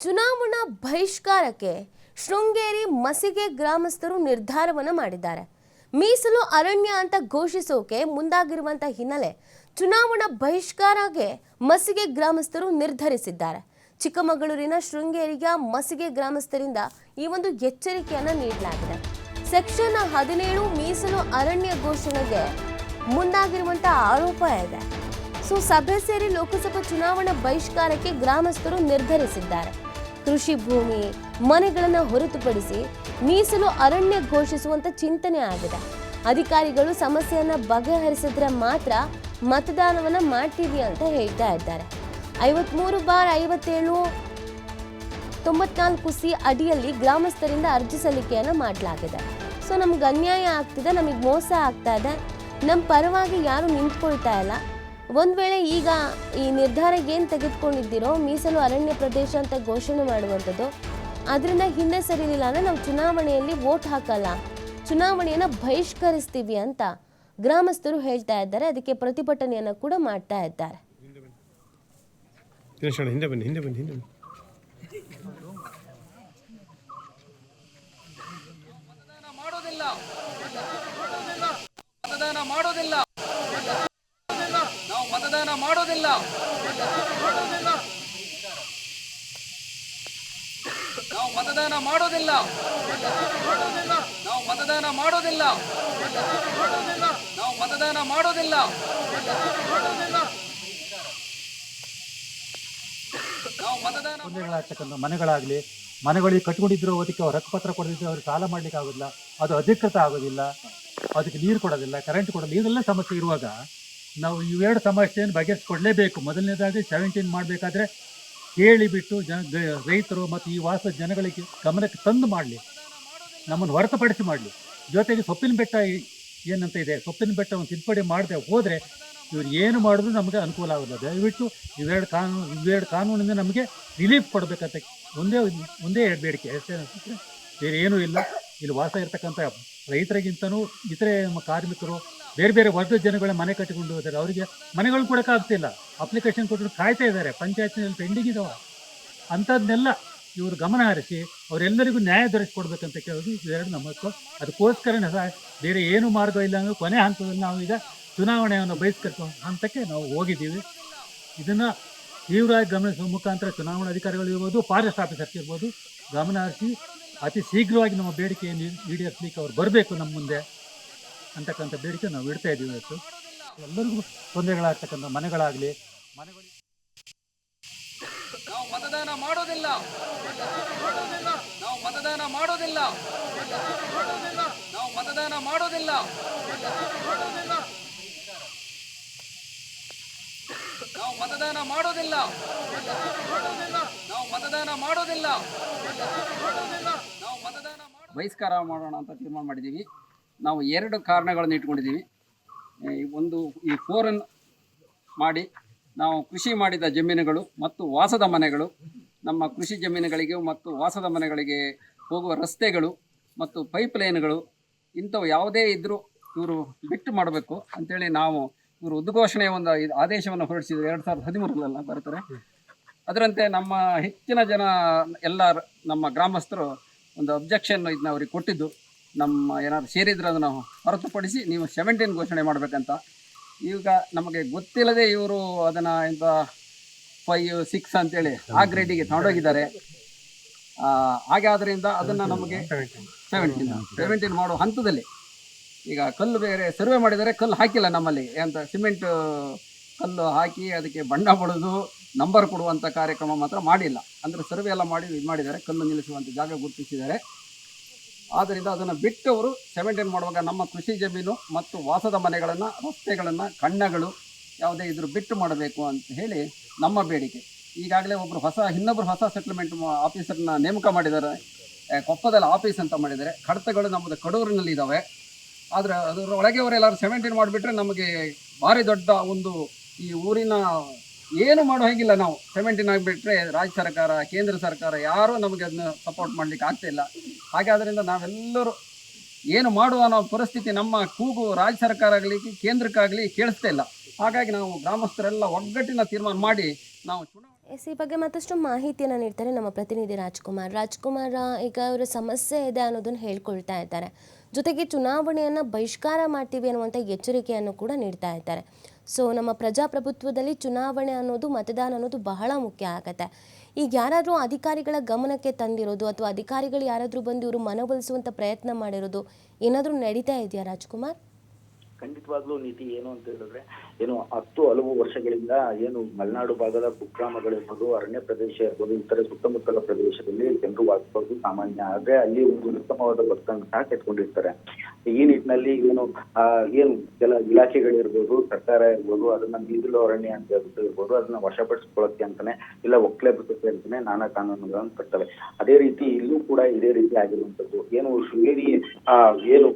ಚುನಾವಣಾ ಬಹಿಷ್ಕಾರಕ್ಕೆ ಶೃಂಗೇರಿ ಮಸಿಗೆ ಗ್ರಾಮಸ್ಥರು ನಿರ್ಧಾರವನ್ನು ಮಾಡಿದ್ದಾರೆ. ಮೀಸಲು ಅರಣ್ಯ ಅಂತ ಘೋಷಿಸೋಕೆ ಮುಂದಾಗಿರುವಂತ ಹಿನ್ನೆಲೆ ಚುನಾವಣಾ ಬಹಿಷ್ಕಾರಕ್ಕೆ ಮಸಿಗೆ ಗ್ರಾಮಸ್ಥರು ನಿರ್ಧರಿಸಿದ್ದಾರೆ. ಚಿಕ್ಕಮಗಳೂರಿನ ಶೃಂಗೇರಿಯ ಮಸಿಗೆ ಗ್ರಾಮಸ್ಥರಿಂದ ಈ ಒಂದು ಎಚ್ಚರಿಕೆಯನ್ನು ನೀಡಲಾಗಿದೆ. ಸೆಕ್ಷನ್ ಹದಿನೇಳು ಮೀಸಲು ಅರಣ್ಯ ಘೋಷಣೆಗೆ ಮುಂದಾಗಿರುವಂತ ಆರೋಪ ಇದೆ. ಸೊ, ಸಭೆ ಸೇರಿ ಲೋಕಸಭಾ ಚುನಾವಣಾ ಬಹಿಷ್ಕಾರಕ್ಕೆ ಗ್ರಾಮಸ್ಥರು ನಿರ್ಧರಿಸಿದ್ದಾರೆ. ಕೃಷಿ ಭೂಮಿ ಮನೆಗಳನ್ನು ಹೊರತುಪಡಿಸಿ ಮೀಸಲು ಅರಣ್ಯ ಘೋಷಿಸುವಂತ ಚಿಂತನೆ ಆಗಿದೆ. ಅಧಿಕಾರಿಗಳು ಸಮಸ್ಯೆಯನ್ನು ಬಗೆಹರಿಸಿದ್ರೆ ಮಾತ್ರ ಮತದಾನವನ್ನ ಮಾಡ್ತೀವಿ ಅಂತ ಹೇಳ್ತಾ ಇದ್ದಾರೆ. ಐವತ್ಮೂರು ಬಾರ್ ಐವತ್ತೇಳು ತೊಂಬತ್ನಾಲ್ಕು ಸಿ ಅಡಿಯಲ್ಲಿ ಗ್ರಾಮಸ್ಥರಿಂದ ಅರ್ಜಿ ಸಲ್ಲಿಕೆಯನ್ನು ಮಾಡಲಾಗಿದೆ. ಸೊ ನಮ್ಗೆ ಅನ್ಯಾಯ ಆಗ್ತಿದೆ, ನಮಗೆ ಮೋಸ ಆಗ್ತಾ ಇದೆ. ನಮ್ಮ ಪರವಾಗಿ ಯಾರು ನಿಂತ್ಕೊಳ್ತಾ ಇಲ್ಲ. ಒಂದು ವೇಳೆ ಈಗ ಈ ನಿರ್ಧಾರ ಏನು ತೆಗೆದುಕೊಂಡಿದ್ದೀರೋ ಮೀಸಲು ಅರಣ್ಯ ಪ್ರದೇಶ ಅಂತ ಘೋಷಣೆ ಮಾಡುವಂಥದ್ದು ಅದರಿಂದ ಹಿಂದೆ ಸರಿಲಿಲ್ಲ ಅಂದರೆ ನಾವು ಚುನಾವಣೆಯಲ್ಲಿ ವೋಟ್ ಹಾಕಲ್ಲ. ಚುನಾವಣೆಯನ್ನು ಬಹಿಷ್ಕರಿಸ್ತೀವಿ ಅಂತ ಗ್ರಾಮಸ್ಥರು ಹೇಳ್ತಾ ಇದ್ದಾರೆ. ಅದಕ್ಕೆ ಪ್ರತಿಭಟನೆಯನ್ನು ಕೂಡ ಮಾಡ್ತಾ ಇದ್ದಾರೆ. ಹಿಂದೆ ಬನ್ನಿ ಹಿಂದೆ ಬನ್ನಿ ಹಿಂದೆ ಬನ್ನಿ. ಮಾಡೋದಿಲ್ಲ. ಮತದಾನ ಮಾಡೋದಿಲ್ಲ. ಮತದಾನ ಮಾಡೋದಿಲ್ಲ ನಾವು ಮತದಾನ ಮಾಡೋದಿಲ್ಲ ನಾವು ಮತದಾನ ಮಾಡೋದಿಲ್ಲ ನಾವು ಮತದಾನ ಮಾಡೋದಿಲ್ಲ ಮತದಾನ ಮನೆಗಳಾಗಲಿ, ಮನೆಗಳಿಗೆ ಕಟ್ಕೊಂಡಿದ್ರು ಅದಕ್ಕೆ ಅವ್ರು ಹಕ್ಕುಪತ್ರ ಕೊಡದಿದ್ರೆ ಅವ್ರಿಗೆ ಸಾಲ ಮಾಡ್ಲಿಕ್ಕೆ ಆಗೋದಿಲ್ಲ. ಅದು ಅಧಿಕೃತ ಆಗೋದಿಲ್ಲ. ಅದಕ್ಕೆ ನೀರು ಕೊಡೋದಿಲ್ಲ ಕರೆಂಟ್ ಕೊಡೋದಿಲ್ಲ. ಇದೆಲ್ಲ ಸಮಸ್ಯೆ ಇರುವಾಗ ನಾವು ಇವೆರಡು ಸಮಸ್ಯೆಯನ್ನು ಬಗೆಹರಿಸ್ಕೊಡ್ಲೇಬೇಕು. ಮೊದಲನೇದಾಗಿ ಸೆವೆಂಟೀನ್ ಮಾಡಬೇಕಾದ್ರೆ ಕೇಳಿಬಿಟ್ಟು ಜನ ರೈತರು ಮತ್ತು ಈ ವಾಸ ಜನಗಳಿಗೆ ಗಮನಕ್ಕೆ ತಂದು ಮಾಡಲಿ. ನಮ್ಮನ್ನು ಹೊರತುಪಡಿಸಿ ಮಾಡಲಿ. ಜೊತೆಗೆ ಸೊಪ್ಪಿನ ಬೆಟ್ಟ ಏನಂತ ಇದೆ, ಸೊಪ್ಪಿನ ಬೆಟ್ಟವನ್ನು ತಿದ್ದುಪಡಿ ಮಾಡದೆ ಹೋದರೆ ಇವ್ರು ಏನು ಮಾಡಿದ್ರು ನಮಗೆ ಅನುಕೂಲ ಆಗೋಲ್ಲ ದಯವಿಟ್ಟು ಇವೆರಡು ಕಾನೂನು, ಇವೆರಡು ಕಾನೂನಿಂದ ನಮಗೆ ರಿಲೀಫ್ ಕೊಡಬೇಕಂತ ಒಂದೇ ಒಂದೇ ಬೇಡಿಕೆ. ಅಷ್ಟೇ. ಬೇರೆ ಏನೂ ಇಲ್ಲ. ಇಲ್ಲಿ ವಾಸ ಇರ್ತಕ್ಕಂಥ ರೈತರಿಗಿಂತನೂ ಇತರೆ ನಮ್ಮ ಕಾರ್ಮಿಕರು ಬೇರೆ ಬೇರೆ ವರ್ಗದ ಜನಗಳ ಮನೆ ಕಟ್ಟಿಕೊಂಡು ಹೋದರೆ ಅವರಿಗೆ ಮನೆಗಳು ಕೊಡೋಕ್ಕಾಗ್ತಿಲ್ಲ ಅಪ್ಲಿಕೇಶನ್ ಕೊಟ್ಟರು ಕಾಯ್ತಾ ಇದ್ದಾರೆ. ಪಂಚಾಯತ್ನಲ್ಲಿ ಪೆಂಡಿಂಗ್ ಇದಾವೆ. ಅಂಥದ್ದನ್ನೆಲ್ಲ ಇವರು ಗಮನ ಹರಿಸಿ ಅವರೆಲ್ಲರಿಗೂ ನ್ಯಾಯ ದೊರಕಿಸ್ಕೊಡ್ಬೇಕಂತ ಕೇಳೋದು ಇವೆರಡು ನಮ್ಮ ಹಕ್ಕು. ಅದಕ್ಕೋಸ್ಕರನೇ ಸಹ ಬೇರೆ ಏನು ಮಾರ್ಗ ಇಲ್ಲ ಅಂದರೆ ಕೊನೆ ಹಂತದಲ್ಲಿ ನಾವು ಈಗ ಚುನಾವಣೆಯನ್ನು ಬಹಿಷ್ಕರಿಸುವ ಹಂತಕ್ಕೆ ನಾವು ಹೋಗಿದ್ದೀವಿ. ಇದನ್ನು ತೀವ್ರವಾಗಿ ಗಮನಿಸುವ ಮುಖಾಂತರ ಚುನಾವಣಾ ಅಧಿಕಾರಿಗಳು ಇರ್ಬೋದು, ಫಾರೆಸ್ಟ್ ಆಫೀಸರ್ಸ್ ಇರ್ಬೋದು ಗಮನ ಹರಿಸಿ ಅತಿ ಶೀಘ್ರವಾಗಿ ನಮ್ಮ ಬೇಡಿಕೆಯನ್ನು ಈ- ಈಡೇರಿಸಲಿಕ್ಕೆ ಅವ್ರು ಬರಬೇಕು ನಮ್ಮ ಮುಂದೆ ಅಂತಕ್ಕಂಥ ಬೇಡಿಕೆ ನಾವು ಇಡ್ತಾ ಇದ್ದೀವಿ ಇವತ್ತು. ಎಲ್ಲರಿಗೂ ತೊಂದರೆಗಳಾಗ್ತಕ್ಕಂಥ ಮನೆಗಳಾಗಲಿ, ಮನೆಗಳಿಗೆ ನಾವು ಮತದಾನ ಮಾಡೋದಿಲ್ಲ. ನಾವು ಮತದಾನ ಮಾಡೋದಿಲ್ಲ. ನಾವು ಮತದಾನ ಮಾಡೋದಿಲ್ಲ. ನಾವು ಮತದಾನ ಮಾಡೋದಿಲ್ಲ. ನಾವು ಮತದಾನ ಮಾಡೋದಿಲ್ಲ. ಬಹಿಷ್ಕಾರ ಮಾಡೋಣ ಅಂತ ತೀರ್ಮಾನ ಮಾಡಿದ್ದೀವಿ. ನಾವು ಎರಡು ಕಾರಣಗಳನ್ನು ಇಟ್ಕೊಂಡಿದ್ದೀವಿ. ಒಂದು ಈ ಫೋರನ್ ಮಾಡಿ ನಾವು ಕೃಷಿ ಮಾಡಿದ ಜಮೀನುಗಳು ಮತ್ತು ವಾಸದ ಮನೆಗಳು, ನಮ್ಮ ಕೃಷಿ ಜಮೀನುಗಳಿಗೆ ಮತ್ತು ವಾಸದ ಮನೆಗಳಿಗೆ ಹೋಗುವ ರಸ್ತೆಗಳು ಮತ್ತು ಪೈಪ್ ಲೈನ್ಗಳು ಇಂಥವು ಯಾವುದೇ ಇದ್ದರೂ ಇವರು ಬಿಟ್ಟು ಮಾಡಬೇಕು ಅಂತೇಳಿ ನಾವು ಇವರು ಉದ್ಘೋಷಣೆ ಒಂದು ಆದೇಶವನ್ನು ಹೊರಡಿಸಿದ್ರು. ಎರಡು ಸಾವಿರದ ಹದಿಮೂರರಲ್ಲ ಬರ್ತಾರೆ ಅದರಂತೆ ನಮ್ಮ ಹೆಚ್ಚಿನ ಜನ ಎಲ್ಲ ನಮ್ಮ ಗ್ರಾಮಸ್ಥರು ಒಂದು ಅಬ್ಜೆಕ್ಷನ್ ಇದನ್ನ ಅವ್ರಿಗೆ ಕೊಟ್ಟಿದ್ದು. ನಮ್ಮ ಏನಾದ್ರು ಸೇರಿದ್ರೆ ಅದನ್ನು ಹೊರತುಪಡಿಸಿ ನೀವು ಸೆವೆಂಟೀನ್ ಘೋಷಣೆ ಮಾಡಬೇಕಂತ. ಈಗ ನಮಗೆ ಗೊತ್ತಿಲ್ಲದೆ ಇವರು ಅದನ್ನು ಎಂತ ಫೈವ್ ಸಿಕ್ಸ್ ಅಂತೇಳಿ ಆ ಗ್ರೇಡಿಗೆ ತಗೊಂಡೋಗಿದ್ದಾರೆ. ಹಾಗೆ ಆದ್ದರಿಂದ ಅದನ್ನು ನಮಗೆ ಸೆವೆಂಟೀನ್ ಸೆವೆಂಟೀನ್ ಮಾಡೋ ಹಂತದಲ್ಲಿ ಈಗ ಕಲ್ಲು ಬೇರೆ ಸರ್ವೆ ಮಾಡಿದರೆ ಕಲ್ಲು ಹಾಕಿಲ್ಲ ನಮ್ಮಲ್ಲಿ. ಅಂತ ಸಿಮೆಂಟ್ ಕಲ್ಲು ಹಾಕಿ ಅದಕ್ಕೆ ಬಣ್ಣ ಬಡಿದು ನಂಬರ್ ಕೊಡುವಂಥ ಕಾರ್ಯಕ್ರಮ ಮಾತ್ರ ಮಾಡಿಲ್ಲ. ಅಂದರೆ ಸರ್ವೆ ಎಲ್ಲ ಮಾಡಿ ಇದು ಮಾಡಿದ್ದಾರೆ, ಕಲ್ಲು ನಿಲ್ಲಿಸುವಂಥ ಜಾಗ ಗುರುತಿಸಿದ್ದಾರೆ. ಆದ್ದರಿಂದ ಅದನ್ನು ಬಿಟ್ಟು ಅವರು ಸೆವೆಂಟೀನ್ ಮಾಡುವಾಗ ನಮ್ಮ ಕೃಷಿ ಜಮೀನು ಮತ್ತು ವಾಸದ ಮನೆಗಳನ್ನು, ರಸ್ತೆಗಳನ್ನು, ಕಣ್ಣಗಳು ಯಾವುದೇ ಇದ್ರ ಬಿಟ್ಟು ಮಾಡಬೇಕು ಅಂತ ಹೇಳಿ ನಮ್ಮ ಬೇಡಿಕೆ. ಈಗಾಗಲೇ ಒಬ್ಬರು ಹೊಸ ಇನ್ನೊಬ್ಬರು ಹೊಸ ಸೆಟ್ಲ್ಮೆಂಟ್ ಆಫೀಸರ್ನ ನೇಮಕ ಮಾಡಿದ್ದಾರೆ. ಕೊಪ್ಪದಲ್ಲಿ ಆಫೀಸ್ ಅಂತ ಮಾಡಿದ್ದಾರೆ. ಕಡತಗಳು ನಮ್ಮದು ಕಡೂರಿನಲ್ಲಿ ಇದ್ದಾವೆ ಆದರೆ ಅದರ ಒಳಗೆ ಅವರೆಲ್ಲರೂ ಸೆವೆಂಟೀನ್ ಮಾಡಿಬಿಟ್ರೆ ನಮಗೆ ಭಾರಿ ದೊಡ್ಡ ಒಂದು ಈ ಊರಿನ ಏನು ಮಾಡೋ ಹಾಗಿಲ್ಲ ನಾವು. ಸೆವೆಂಟೀನ್ ಆಗಿಬಿಟ್ರೆ ರಾಜ್ಯ ಸರ್ಕಾರ, ಕೇಂದ್ರ ಸರ್ಕಾರ ಯಾರೂ ನಮಗೆ ಅದನ್ನ ಸಪೋರ್ಟ್ ಮಾಡಲಿಕ್ಕೆ ಆಗ್ತಿಲ್ಲ ಹಾಗೆ ಅದರಿಂದ ನಾವೆಲ್ಲರೂ ಏನು ಮಾಡುವ ಅನ್ನೋ ಪರಿಸ್ಥಿತಿ ನಮ್ಮ ಕೂಗು ರಾಜ್ಯ ಸರ್ಕಾರ ಆಗಲಿ ಕೇಂದ್ರಕ್ಕಾಗಲಿ ಕೇಳಿಸ್ತಾ ಇಲ್ಲ. ಹಾಗಾಗಿ ನಾವು ಗ್ರಾಮಸ್ಥರೆಲ್ಲ ಒಗ್ಗಟ್ಟಿನ ತೀರ್ಮಾನ ಮಾಡಿ ನಾವು ಎಸ್ ಈ ಬಗ್ಗೆ ಮತ್ತಷ್ಟು ಮಾಹಿತಿಯನ್ನು ನೀಡ್ತಾರೆ ನಮ್ಮ ಪ್ರತಿನಿಧಿ ರಾಜ್ಕುಮಾರ್. ರಾಜ್ಕುಮಾರ್, ಈಗ ಅವರ ಸಮಸ್ಯೆ ಇದೆ ಅನ್ನೋದನ್ನು ಹೇಳ್ಕೊಳ್ತಾ ಇದ್ದಾರೆ. ಜೊತೆಗೆ ಚುನಾವಣೆಯನ್ನು ಬಹಿಷ್ಕಾರ ಮಾಡ್ತೀವಿ ಅನ್ನುವಂಥ ಎಚ್ಚರಿಕೆಯನ್ನು ಕೂಡ ನೀಡ್ತಾ ಇದ್ದಾರೆ. ಸೊ ನಮ್ಮ ಪ್ರಜಾಪ್ರಭುತ್ವದಲ್ಲಿ ಚುನಾವಣೆ ಅನ್ನೋದು, ಮತದಾನ ಅನ್ನೋದು ಬಹಳ ಮುಖ್ಯ ಆಗುತ್ತೆ. ಈಗ ಯಾರಾದರೂ ಅಧಿಕಾರಿಗಳ ಗಮನಕ್ಕೆ ತಂದಿರೋದು ಅಥವಾ ಅಧಿಕಾರಿಗಳು ಯಾರಾದರೂ ಬಂದು ಇವರು ಮನವೊಲಿಸುವಂಥ ಪ್ರಯತ್ನ ಮಾಡಿರೋದು ಏನಾದರೂ ನಡೀತಾ ಇದೆಯಾ ರಾಜ್ಕುಮಾರ್? ಖಂಡಿತವಾಗ್ಲೂ ನೀತಿ ಏನು ಅಂತ ಹೇಳಿದ್ರೆ, ಏನು ಹತ್ತು ಹಲವು ವರ್ಷಗಳಿಂದ ಏನು ಮಲೆನಾಡು ಭಾಗದ ಕುಗ್ರಾಮಗಳಿರ್ಬೋದು, ಅರಣ್ಯ ಪ್ರದೇಶ ಇರ್ಬೋದು, ಇತರ ಸುತ್ತಮುತ್ತಲ ಪ್ರದೇಶದಲ್ಲಿ ಜನರು ವಾಸಿಸೋದು ಸಾಮಾನ್ಯ. ಆದ್ರೆ ಅಲ್ಲಿ ಒಂದು ಉತ್ತಮವಾದ ಬದುಕನ್ನು ಸಹ ಕೆತ್ಕೊಂಡಿರ್ತಾರೆ. ಈ ನಿಟ್ಟಿನಲ್ಲಿ ಏನು ಏನು ಕೆಲ ಇಲಾಖೆಗಳಿರ್ಬೋದು, ಸರ್ಕಾರ ಇರ್ಬೋದು, ಅದನ್ನ ಮೀಸಲು ಅರಣ್ಯ ಅಂತ ಹೇಳ್ಬಿಟ್ಟು ಇರ್ಬೋದು ಅದನ್ನ ವಶಪಡಿಸ್ಕೊಳ್ಳೋಕೆ ಅಂತಾನೆ, ಇಲ್ಲ ಒಕ್ಕಲೆಬ್ಸಕ್ಕೆ ಅಂತಾನೆ ನಾನಾ ಕಾನೂನುಗಳನ್ನು ತರ್ತವೆ ಅದೇ ರೀತಿ ಇಲ್ಲೂ ಕೂಡ ಇದೇ ರೀತಿ ಆಗಿರುವಂತದ್ದು ಏನು ಶೃಂಗೇರಿ, ಆ, ಏನು,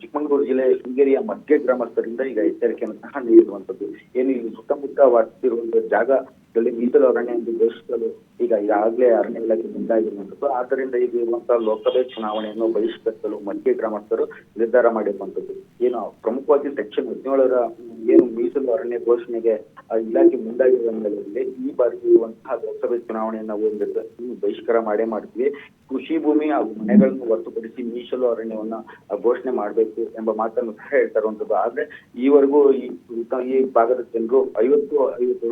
ಚಿಕ್ಕಮಗಳೂರು ಜಿಲ್ಲೆ ಶೃಂಗೇರಿಯ ಮಧ್ಯ ಗ್ರಾಮಸ್ಥರಿಂದ ಈಗ ಎಚ್ಚರಿಕೆಯನ್ನು ಸಹ ನೀಡಿರುವಂತದ್ದು ಏನು ಇಲ್ಲಿ ಸುತ್ತಮುತ್ತ ವಾಸಿಸಿರುವಂತಹ ಜಾಗದಲ್ಲಿ ಮೀಸಲು ಅರಣ್ಯ ಎಂದು ಘೋಷಿಸಲು ಈಗ ಈಗಾಗಲೇ ಅರಣ್ಯ ಇಲಾಖೆ ಮುಂದಾಗಿರುವಂತದ್ದು ಆದ್ದರಿಂದ ಈಗ ಇರುವಂತಹ ಲೋಕಸಭೆ ಚುನಾವಣೆಯನ್ನು ಬಹಿಷ್ಕರಿಸಲು ಮಧ್ಯ ಗ್ರಾಮಸ್ಥರು ನಿರ್ಧಾರ ಮಾಡಿರುವಂತದ್ದು ಏನು ಪ್ರಮುಖವಾಗಿ ಸೆಕ್ಷನ್ ಹದಿನೇಳರ ಏನು ಮೀಸಲು ಅರಣ್ಯ ಘೋಷಣೆಗೆ ಇಲಾಖೆ ಮುಂದಾಗಿರುವ ಹಿನ್ನೆಲೆಯಲ್ಲಿ ಈ ಬಾರಿ ಇರುವಂತಹ ಲೋಕಸಭೆ ಚುನಾವಣೆಯನ್ನ ಒಂದು ಬಹಿಷ್ಕಾರ ಮಾಡೇ ಮಾಡ್ತೀವಿ. ಕೃಷಿ ಭೂಮಿ ಹಾಗೂ ಮನೆಗಳನ್ನು ಹೊರತುಪಡಿಸಿ ಮೀಸಲು ಅರಣ್ಯವನ್ನ ಘೋಷಣೆ ಮಾಡಬೇಕು ಎಂಬ ಮಾತನ್ನು ಸಹ ಹೇಳ್ತಾರಂಥದ್ದು ಆದ್ರೆ ಈವರೆಗೂ ಈ ಭಾಗದ ಜನರು ಐವತ್ತು ಐವತ್ತು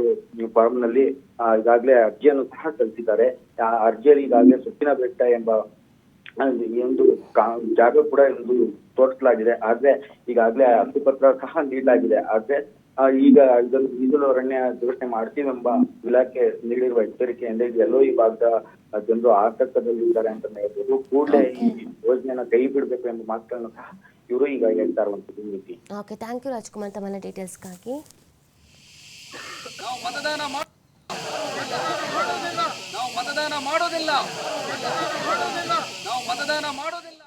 ಫಾರ್ಮ್ನಲ್ಲಿ ಆ, ಈಗಾಗಲೇ ಅರ್ಜಿಯನ್ನು ಸಹ ಸಲ್ಲಿಸಿದ್ದಾರೆ. ಆ ಅರ್ಜಿಯಲ್ಲಿ ಈಗಾಗಲೇ ಸುತ್ತಿನ ಬೆಟ್ಟ ಎಂಬ ಈ ಒಂದು ಜಾಗ ಕೂಡ ಒಂದು ತೋರಿಸಲಾಗಿದೆ. ಆದ್ರೆ ಈಗಾಗಲೇ ಹಕ್ಕುಪತ್ರ ಸಹ ನೀಡಲಾಗಿದೆ. ಆದ್ರೆ ಈಗ ಇದನ್ನು ಮೀಸಲು ಅರಣ್ಯ ಘೋಷಣೆ ಮಾಡ್ತೀವೆಂಬ ಇಲಾಖೆ ನೀಡಿರುವ ಎಚ್ಚರಿಕೆಯಿಂದ ಇದು ಎಲ್ಲೋ ಈ ಭಾಗದ ಜನರು ಆತಂಕದಲ್ಲಿದ್ದಾರೆ ಅಂತ ಹೇಳ್ಬೋದು. ಕೂಡಲೇ ಈ ಯೋಜನೆಯನ್ನ ಕೈ ಬಿಡಬೇಕು ಎಂಬ ಮಾತುಗಳನ್ನು ಸಹ ಇವರು ಈಗ ಹೇಳ್ತಾ ಇರುವಂತದ್ದು ನೀತಿ ಓಕೆ ಥ್ಯಾಂಕ್ ಯು ರಾಜ್ಕುಮಾರ್ ತಮ್ಮ ಡೀಟೇಲ್ಸ್ಗಾಗಿ ನಾವು ಮತದಾನ ಮಾಡೋದಿಲ್ಲ ನಾವು ಮತದಾನ ಮಾಡೋದಿಲ್ಲ. ಮತದಾನ ಮಾಡೋದಿಲ್ಲ.